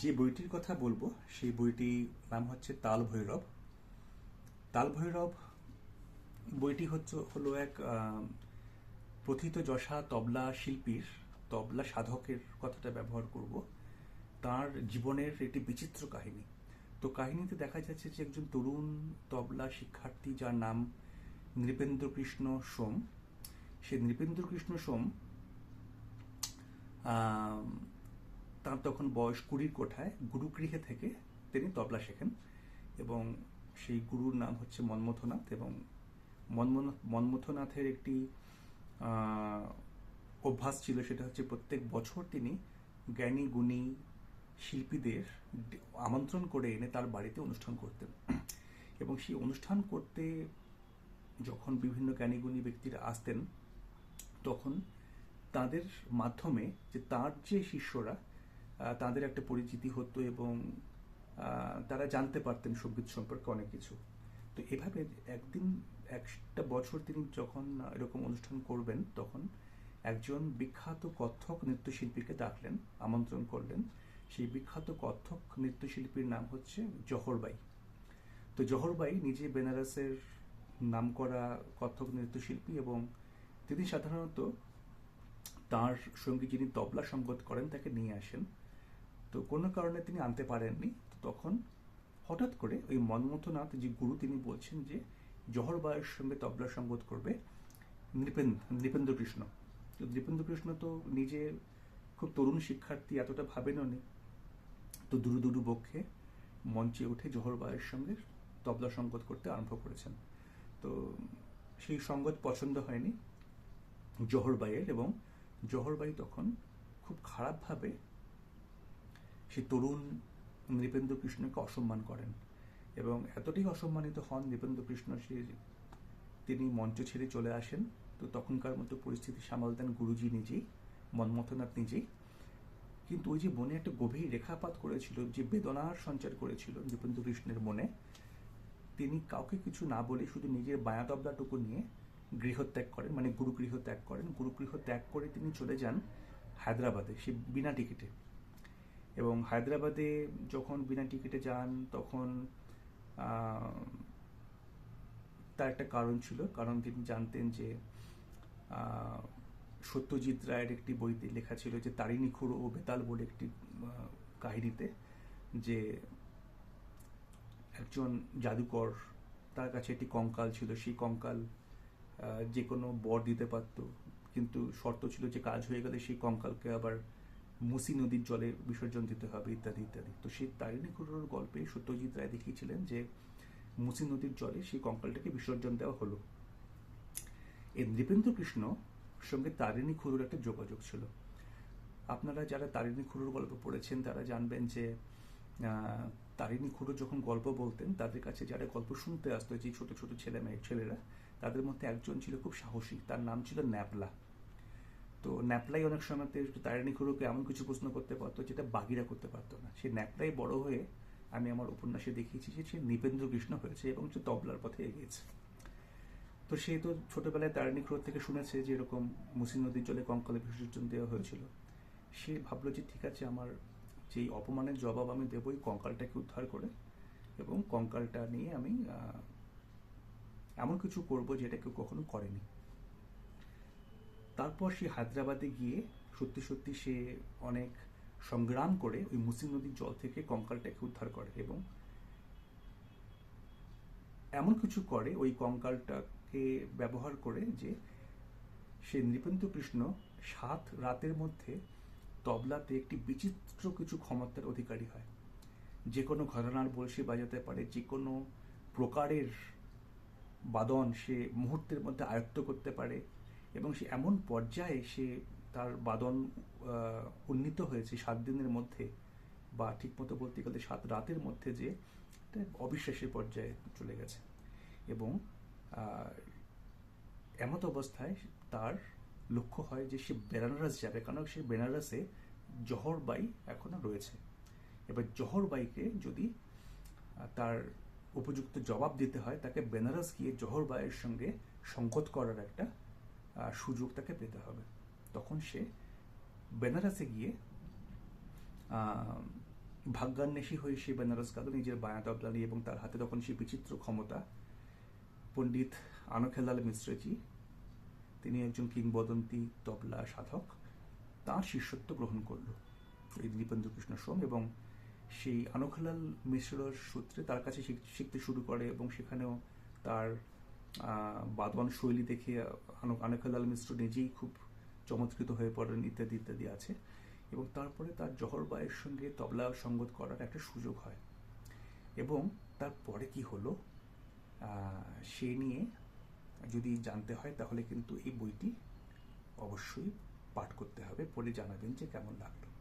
যে বইটির কথা বলব, সেই বইটি নাম হচ্ছে তাল ভৈরব। তাল ভৈরব বইটি হচ্ছে, হলো এক প্রথিত যশা তবলা শিল্পীর, তবলা সাধকের কথাটা ব্যবহার করব। তার জীবনের একটি বিচিত্র কাহিনী। তো কাহিনীতে দেখা যাচ্ছে যে একজন তরুণ তবলা শিক্ষার্থী যার নাম নৃপেন্দ্র কৃষ্ণ সোম। সে নৃপেন্দ্র কৃষ্ণ সোম তার তখন বয়স কুড়ির কোঠায় গুরুগৃহে থেকে তিনি তবলা শেখেন এবং সেই গুরুর নাম হচ্ছে মন্মথনাথ এবং মন্মথনাথের একটি অভ্যাস ছিল সেটা হচ্ছে প্রত্যেক বছর তিনি জ্ঞানী, গুণী শিল্পীদের আমন্ত্রণ করে এনে তার বাড়িতে অনুষ্ঠান করতেন। এবং সেই অনুষ্ঠান করতে যখন বিভিন্ন জ্ঞানীগুণী ব্যক্তিরা আসতেন, তখন তাদের মাধ্যমে যে তার যে শিষ্যরা তাদের একটা পরিচিতি হতো এবং তারা জানতে পারতেন সংগীত সম্পর্কে অনেক কিছু। তো এভাবে একদিন, একটা বছর তিনি যখন এরকম অনুষ্ঠান করবেন, তখন একজন বিখ্যাত কত্থক নৃত্যশিল্পীকে ডাকলেন, আমন্ত্রণ করলেন। সেই বিখ্যাত কত্থক নৃত্যশিল্পীর নাম হচ্ছে জহরবাই তো জহরবাই নিজে বেনারসের নামকরা কত্থক নৃত্যশিল্পী এবং তিনি সাধারণত তার সঙ্গে যিনি তবলা সঙ্গত করেন, তাকে নিয়ে আসেন। তো কোনো কারণে তিনি আনতে পারেননি, তো তখন হঠাৎ করে ওই মনমথনাথ যে গুরু তিনি বলছেন যে জহরবাইয়ের সঙ্গে তবলা সঙ্গত করবে নৃপেন্দ্র নৃপেন্দ্র তো নৃপেন্দ্র কৃষ্ণ তো নিজে খুব তরুণ শিক্ষার্থী, এতটা ভাবেননি তো দুরু দুরু বক্ষে মঞ্চে উঠে জহরবাইয়ের সঙ্গে তবলা সঙ্গত করতে আরম্ভ করেছেন। তো সেই সঙ্গত পছন্দ হয়নি জহরবাইয়ের এবং জহরবাই তখন খুব খারাপভাবে সেই তরুণ নৃপেন্দ্র কৃষ্ণকে অসম্মান করেন এবং এতটাই অসম্মানিত হন নৃপেন্দ্র কৃষ্ণ সে তিনি মঞ্চ ছেড়ে চলে আসেন। তো তখনকার মতো পরিস্থিতি সামাল দেন গুরুজি নিজেই, মনমথনাথ নিজেই। কিন্তু ওই যে মনে একটা গভীর রেখাপাত করেছিল, যে বেদনার সঞ্চার করেছিল নৃপেন্দ্র কৃষ্ণের মনে, তিনি কাউকে কিছু না বলে শুধু নিজের বায়া তবলাটুকু নিয়ে গৃহত্যাগ করেন মানে গুরুগৃহ ত্যাগ করেন। গুরুগৃহ ত্যাগ করে তিনি চলে যান হায়দ্রাবাদে, সে বিনা টিকিটে। এবং হায়দ্রাবাদে যখন বিনা টিকিটে যান, তখন তার একটা কারণ ছিল। কারণ তিনি জানতেন যে সত্যজিৎ রায়ের একটি বইতে লেখা ছিল যে তারিণী খুড়ো ও বেতাল বলে একটি কাহিনীতে যে, একজন জাদুকর তার কাছে একটি কঙ্কাল ছিল। সেই কঙ্কাল যে কোনো বর দিতে পারত, কিন্তু শর্ত ছিল যে, কাজ হয়ে গেলে সেই কঙ্কালকে আবার মুসি নদীর জলে বিসর্জন দিতে হবে, ইত্যাদি ইত্যাদি। তো সেই তারিণী খুড়োর গল্পে সত্যজিৎ রায় দেখিয়েছিলেন যে মুসি নদীর জলে সেই কঙ্কালটাকে বিসর্জন দেওয়া হলো। এই নৃপেন্দ্র কৃষ্ণ সঙ্গে তারিণী খুরুর একটা যোগাযোগ ছিল। আপনারা যারা তারিণী খুরুর গল্প পড়েছেন, তারা জানবেন যে তারিণী খুড়ো যখন গল্প বলতেন, তাদের কাছে যারা গল্প শুনতে আসতো, যে ছোট ছোট ছেলে মেয়ে ছেলেরা, তাদের মধ্যে একজন ছিল খুব সাহসী, তার নাম ছিল ন্যাপলা। তো ন্যাপলাই অনেক সময় তারিণী খুড়োকে এমন কিছু প্রশ্ন করতে পারতো যেটা বাগিরা করতে পারতো না। সে ন্যাপলাই বড় হয়ে আমি আমার উপন্যাসে দেখিয়েছি যে সে নৃপেন্দ্র কৃষ্ণ হয়েছে এবং সে তবলার পথে এগিয়েছে তো সে তো ছোটবেলায় তারিণী খুড়োর থেকে শুনেছে যে এরকম মুসি নদীর জলে কঙ্কালে বিসর্জন দেওয়া হয়েছিল। সে ভাবলো যে ঠিক আছে, আমার যেই অপমানের জবাব আমি দেবো, এই কঙ্কালটাকে উদ্ধার করে এবং কঙ্কালটা নিয়ে আমি এমন কিছু করব যেটা কেউ কখনো করেনি। তারপর সে হায়দ্রাবাদে গিয়ে সত্যি সত্যি সে অনেক সংগ্রাম করে ওই মুসি নদীর জল থেকে কঙ্কালটাকে উদ্ধার করে এবং এমন কিছু করে ওই কঙ্কালটাকে ব্যবহার করে যে সে নৃপেন্দ্র কৃষ্ণ সাত রাতের মধ্যে তবলাতে একটি বিচিত্র কিছু ক্ষমতার অধিকারী হয়। যে কোনো ঘরানার বলসি বাজাতে পারে যে কোনো প্রকারের বাদন সে মুহূর্তের মধ্যে আয়ত্ত করতে পারে এবং সে এমন পর্যায়ে সে তার বাদন উন্নীত হয়েছে সাত দিনের মধ্যে বা ঠিকমতো বলতে গেলে সাত রাতের মধ্যে যে অবিশ্বাসের পর্যায়ে চলে গেছে। এবং এমত অবস্থায় তার লক্ষ্য হয় যে সে বেনারস যাবে কারণ সে বেনারসে জহরবাই এখনও রয়েছে। এবার জহরবাইকে যদি তার উপযুক্ত জবাব দিতে হয়, তাকে বেনারস গিয়ে জহরবাইয়ের সঙ্গে সংকট করার একটা সুযোগ তাকে পেতে হবে। তখন সে বেনারসে গিয়ে ভাগ্যান্বেষী হয়ে সে বেনারস গেল নিজের বায়া তবলা নিয়ে এবং তার হাতে তখন সেই বিচিত্র ক্ষমতা, পণ্ডিত আনখেলাল মিশ্রজি, তিনি একজন কিংবদন্তি, তবলা, সাধক, তার শিষ্যত্ব গ্রহণ করল এই দীপেন্দ্র কৃষ্ণ সোম এবং সেই আনখলাল মিশ্রর সূত্রে তার কাছে শিখ- শিখতে শুরু করে এবং সেখানেও তার বাদন শৈলী দেখে আন- আনখলাল মিশ্র নিজেই খুব চমৎকৃত হয়ে পড়েন, ইত্যাদি ইত্যাদি আছে। এবং তারপরে তার জহর বায়ের সঙ্গে তবলা সঙ্গত করার একটা সুযোগ হয়। এবং তারপরে কি হলো? সে নিয়ে যদি জানতে হয় তাহলে কিন্তু এই বইটি অবশ্যই পাঠ করতে হবে, পড়ে জানাবেন যে কেমন লাগল।